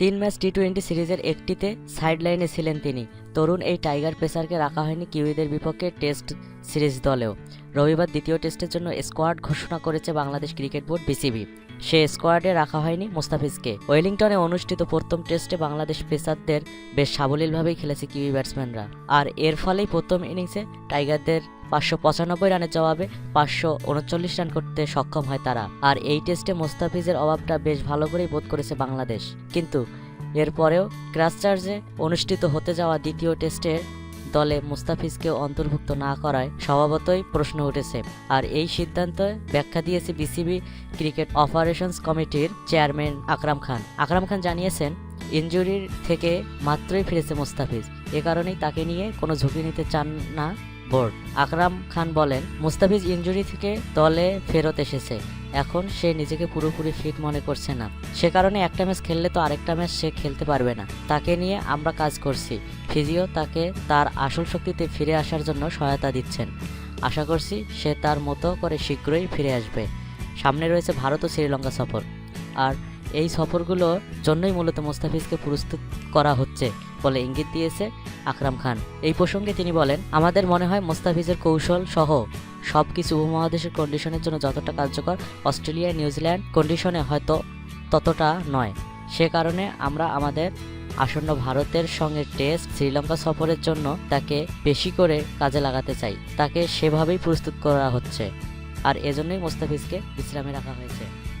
তিন match T twenty সিরিজের একটিতে সাইড লাইনে ছিলেন তিনি। তরুণ এই টাইগার পেসারকে রাখা হয়নি কিউইদের বিপক্ষে টেস্ট সিরিজ দলেও। রবিবার দ্বিতীয় টেস্টের জন্য স্কোয়াড ঘোষণা করেছে বাংলাদেশ ক্রিকেট বোর্ড বিসিবি। সে স্কোয়াডে রাখা হয়নি মুস্তাফিজকে। ওয়েলিংটনে অনুষ্ঠিত প্রথম টেস্টে বাংলাদেশ পেসারদের বেশ সাবলীলভাবেই খেলেছে কিউই ব্যাটসম্যানরা। আর এর ফলেই প্রথম ইনিংসে টাইগারদের পাঁচশো পঁচানব্বই রানের জবাবে পাঁচশো উনচল্লিশ রান করতে সক্ষম হয় তারা। আর এই টেস্টে মোস্তাফিজের অভাবটা বেশ ভালো করেই বোধ করেছে বাংলাদেশ। কিন্তু এরপরেও ক্রাসচার্জে অনুষ্ঠিত হতে যাওয়া দ্বিতীয় টেস্টে দলে মুস্তাফিজকে অন্তর্ভুক্ত না করায় স্বভাবতই প্রশ্ন উঠেছে। আর এই সিদ্ধান্ত ব্যাখ্যা দিয়েছে বিসিবি ক্রিকেট অপারেশনস কমিটির চেয়ারম্যান আকরাম খান। আকরাম খান জানিয়েছেন, ইনজুরির থেকে মাত্রই ফিরেছে মুস্তাফিজ। এ কারণেই তাকে নিয়ে কোনো ঝুঁকি নিতে চান না বোর্ড। আকরাম খান বলেন, মুস্তাফিজ ইনজুরি থেকে দলে ফেরত এসেছে। এখন সে নিজেকে পুরোপুরি ফিট মনে করছে না। সে কারণে একটা ম্যাচ খেললে তো আরেকটা ম্যাচ সে খেলতে পারবে না। তাকে নিয়ে আমরা কাজ করছি। ফিজিও তাকে তার আসল শক্তিতে ফিরে আসার জন্য সহায়তা দিচ্ছেন। আশা করছি সে তার মতো করে শীঘ্রই ফিরে আসবে। সামনে রয়েছে ভারত ও শ্রীলঙ্কা সফর। আর এই সফরগুলোর জন্যই মূলত মোস্তাফিজকে প্রস্তুত করা হচ্ছে বলে ইঙ্গিত দিয়েছে আকরাম খান। এই প্রসঙ্গে তিনি বলেন, আমাদের মনে হয় মোস্তাফিজের কৌশল সহ সব কিছু উপমহাদেশের কন্ডিশনের জন্য যতটা কার্যকর, অস্ট্রেলিয়া, নিউজিল্যান্ড কন্ডিশনে হয়তো ততটা নয়। সে কারণে আমরা আমাদের আসন্ন ভারতের সঙ্গে টেস্ট শ্রীলঙ্কা সফরের জন্য তাকে বেশি করে কাজে লাগাতে চাই। তাকে সেভাবেই প্রস্তুত করা হচ্ছে। আর এজন্যই মোস্তাফিজকে বিশ্রামে রাখা হয়েছে।